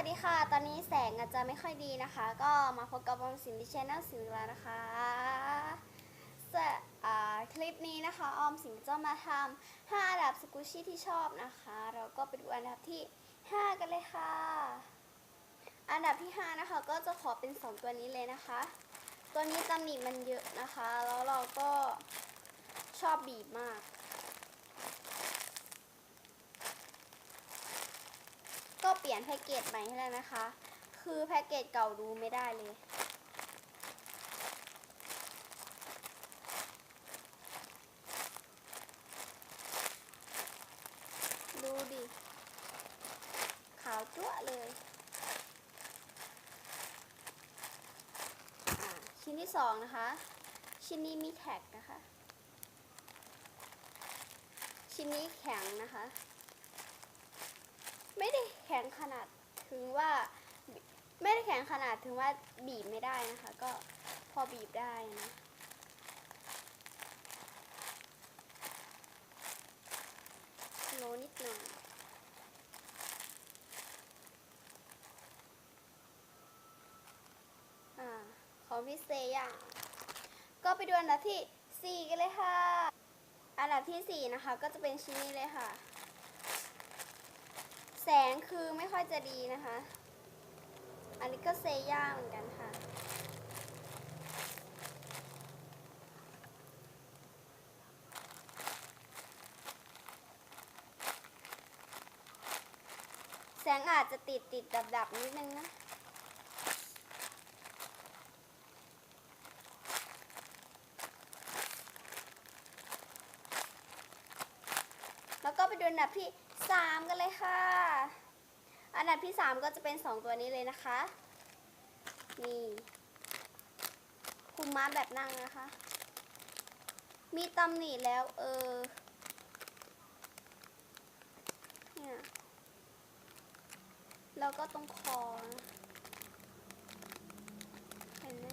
วัสดีค่ะ ตอนนี้แสงอาจจะไม่ค่อยดีนะคะ ก็มาพบกับออมสินดิชแนลสินแล้วนะคะสะอ่าคลิปนี้นะคะ ออมสินจะมาทำ5อันดับสกูชี่ที่ชอบนะคะ เราก็ไปดูอันดับที่ 5 กันเลยค่ะ อันดับที่ 5 นะคะ ก็จะขอเป็น 2 ตัวนี้เลยนะคะ ตัวนี้ตำหนิมันเยอะนะคะ แล้วเราก็ชอบบีบมาก ก็เปลี่ยนแพ็กเกจใหม่ให้แล้วนะคะ คือแพ็กเกจเก่าดูไม่ได้เลยดูดิ ขาวจั๊วเลยอ่าชิ้นที่สองนะคะ ชิ้นนี้มีแท็กนะคะ ชิ้นนี้แข็งนะคะ ไม่ได้ แข็งขนาดถึงว่า ไม่ได้แข็งขนาดถึงว่าบีบไม่ได้นะคะ ก็พอบีบได้นะโลนิดหน่อยอ่าของพี่เซย่างก็ไปดูอันดับที่ 4 กันเลยค่ะ อันดับที่ 4 นะคะ ก็จะเป็นชิ้นนี้เลยค่ะ แสงคือไม่ค่อยจะดีนะคะ อันนี้ก็เซย่าเหมือนกันค่ะ แสงอาจจะติดติดดับดับนิดนึงนะแล้วก็ไปดูอันดับที่ 3 กันเลยค่ะ อันดับที่ 3 ก็จะเป็น 2 ตัวนี้เลยนะคะ นี่คุมม้าแบบนั่งนะคะ มีตำหนิแล้วเออเนี่ยแล้วก็ตรงคอเห็นไหม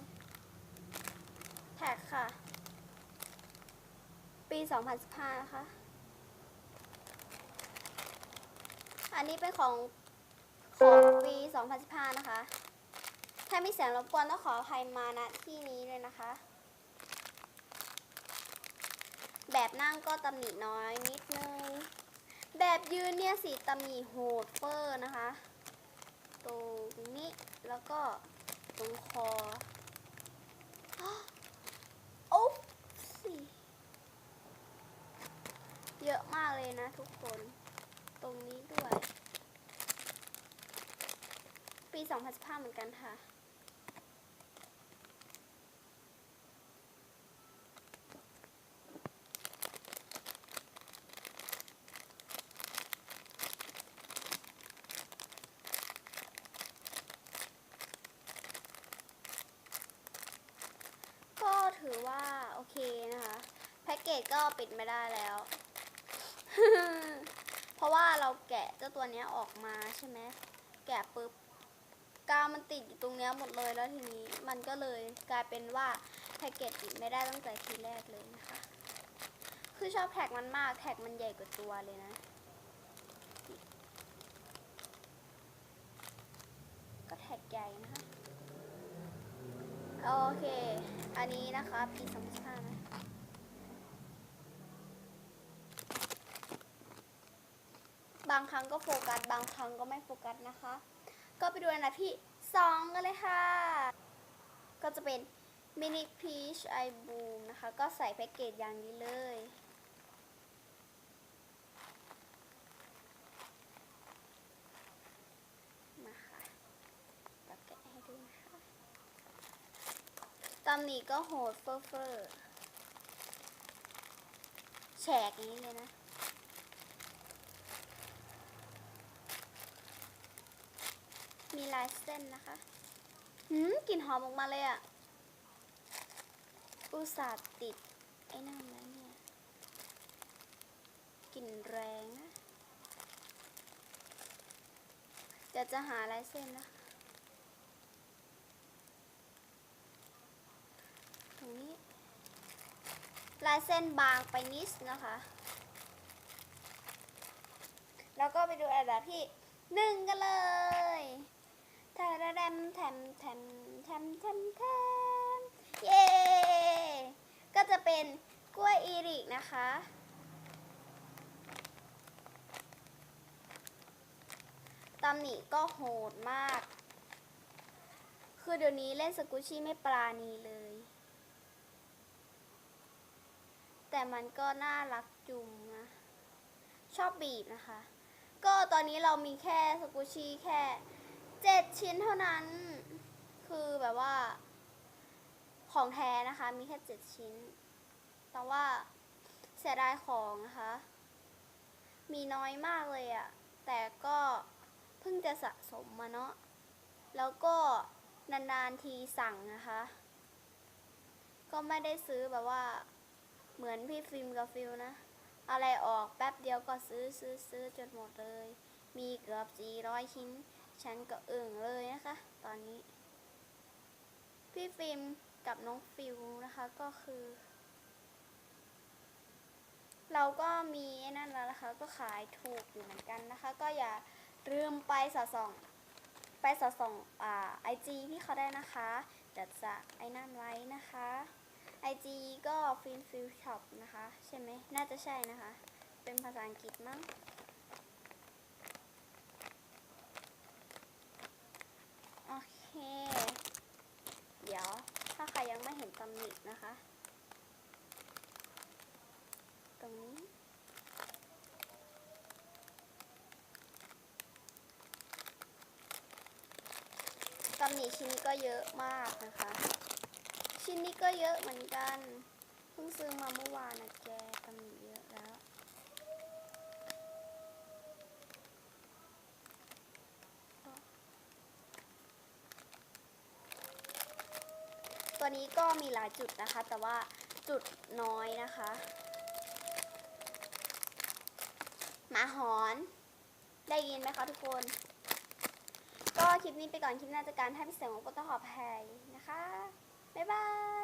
แท็กค่ะ ปี 2015 นะคะ อันนี้เป็นของของปี2015 นะคะ ถ้ามีเสียงรบกวนต้องขออภัยมาณที่นี้เลยนะคะ แบบนั่งก็ตำหนิน้อยนิดนึง แบบยืนเนี่ยสีตำหนิโหดเฟอร์นะคะ ตรงนี้แล้วก็ตรงคอโอ้สิเยอะมากเลยนะทุกคน ตรงนี้ด้วย ปี 2015 เหมือนกันค่ะ ก็ถือว่า โอเคนะคะ แพ็กเกจก็ปิดไม่ได้แล้ว ราะว่าเราแกะเจ้าตัวนี้ออกมาใช่ไหมแกะปุ๊บกาวมันติดอยู่ตรงนี้หมดเลยแล้วทีนี้มันก็เลยกลายเป็นว่าแพ็กเกจปิดไม่ได้ตั้งแต่ทีแรกเลยนะคะ คือชอบแท็กมันมากแท็กมันใหญ่กว่าตัวเลยนะ ก็แท็กใหญ่นะคะ โอเค อันนี้นะคะปีสองพันนะ บางครั้งก็โฟกัสบางครั้งก็ไม่โฟกัสนะคะ ก็ไปดูอันดับที่2กันเลยค่ะ ก็จะเป็น Mini Peach i Boom นะคะ ก็ใส่แพ็กเกจอย่างนี้เลยมาค่ะจะแกะให้ดูนะคะตำหนิก็โหดเฟอร์เฟอร์แฉกอย่างนี้เลยนะ มีลายเส้นนะคะหืมกลิ่นหอมออกมาเลยอะอุตส่าห์ติด ไอ้นั่นแล้วเนี่ย กลิ่นแรงนะเดี๋ยวจะหาลายเส้นนะ ตรงนี้ ลายเส้นบางไปนิดนะคะ แล้วก็ไปดูอันดับที่หนึ่งกันเลย แทมแทมแทมแทมแทมแทมแทมเย้ ก็จะเป็นกล้วยอีริกนะคะ ตำหนิก็โหดมาก คือเดี๋ยวนี้เล่นสกุชี่ไม่ปราณีเลย แต่มันก็น่ารักจุงนะ ชอบบีบนะคะ ก็ตอนนี้เรามีแค่สกุชี่แค่ เจ็ดชิ้นเท่านั้น คือแบบว่า ของแท้นะคะ มีแค่เจ็ดชิ้น แต่ว่าเสียดายของนะคะ มีน้อยมากเลยอะแต่ก็เพิ่งจะสะสมมาเนาะ แล้วก็นานๆทีสั่งนะคะ ก็ไม่ได้ซื้อแบบว่า เหมือนพี่ฟิล์มกับฟิลนะ อะไรออกแป๊บเดียวก็ซื้อซื้อซื้อจนหมดเลย มีเกือบ400ชิ้น ฉันก็อึ่งเลยนะคะ ตอนนี้ พี่ฟิล์มกับน้องฟิลนะคะก็คือ เราก็มีนั่นแล้วนะคะ ก็ขายถูกอยู่เหมือนกันนะคะ ก็อย่าลืมไปสอดส่อง ไปสอดส่องอ่าไอจีพี่เขาได้นะคะเดี๋ยวจะไอ้นั่นไว้นะคะ IG ก็ฟินฟิลช็อปนะคะ ใช่ไหมน่าจะใช่นะคะ เป็นภาษาอังกฤษมั้ง โอ เคเดี๋ยวถ้าใครยังไม่เห็นตำหนินะคะ ตรงนี้ ตำหนิชิ้นนี้ก็เยอะมากนะคะ ชิ้นนี้ก็เยอะเหมือนกัน เพิ่งซื้อมาเมื่อวานนะแกตำหนิเยอะแล้ว ตัวนี้ก็มีหลายจุดนะคะ แต่ว่าจุดน้อยนะคะหมาหอนได้ยินไหมคะทุกคน ก็คลิปนี้ไปก่อนคลิปหน้าจะการให้พิเศษของปตขอภัยนะคะ บ๊ายบาย